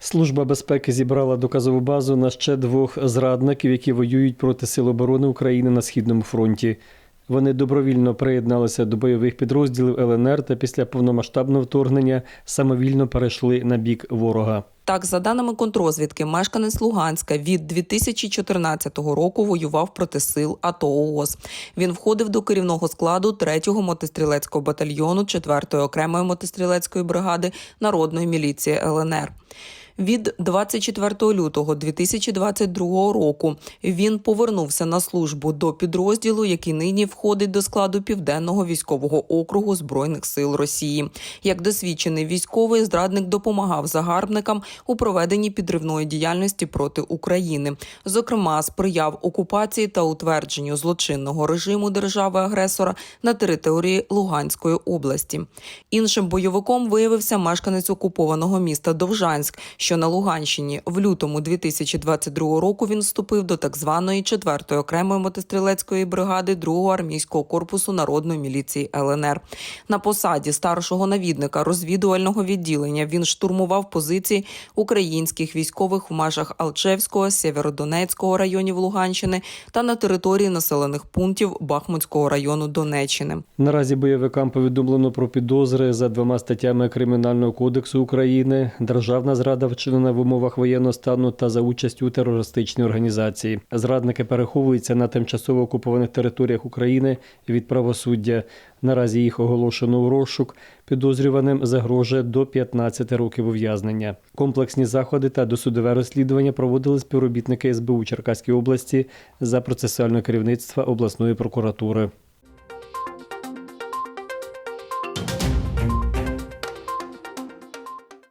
Служба безпеки зібрала доказову базу на ще двох зрадників, які воюють проти Сил оборони України на східному фронті. Вони добровільно приєдналися до бойових підрозділів ЛНР та після повномасштабного вторгнення самовільно перейшли на бік ворога. Так, за даними контрозвідки, мешканець Луганська від 2014 року воював проти сил АТО ООС. Він входив до керівного складу 3-го мотострілецького батальйону 4-ї окремої мотострілецької бригади народної міліції ЛНР. Від 24 лютого 2022 року він повернувся на службу до підрозділу, який нині входить до складу південного військового округу збройних сил Росії. Як досвідчений військовий, зрадник допомагав загарбникам у проведенні підривної діяльності проти України. Зокрема, сприяв окупації та утвердженню злочинного режиму держави-агресора на території Луганської області. Іншим бойовиком виявився мешканець окупованого міста Довжанськ, що на Луганщині. В лютому 2022 року він вступив до так званої 4-ї окремої мотострілецької бригади 2-го армійського корпусу народної міліції ЛНР. На посаді старшого навідника розвідувального відділення він штурмував позиції українських військових в межах Алчевського, Сєвєродонецького районів Луганщини та на території населених пунктів Бахмутського району Донеччини. Наразі бойовикам повідомлено про підозри за двома статтями Кримінального кодексу України, державна зрада вчинена в умовах воєнного стану та за участю у терористичній організації. Зрадники переховуються на тимчасово окупованих територіях України від правосуддя. Наразі їх оголошено у розшук. Підозрюваним загрожує до 15 років ув'язнення. Комплексні заходи та досудове розслідування проводили співробітники СБУ Черкаської області за процесуального керівництва обласної прокуратури.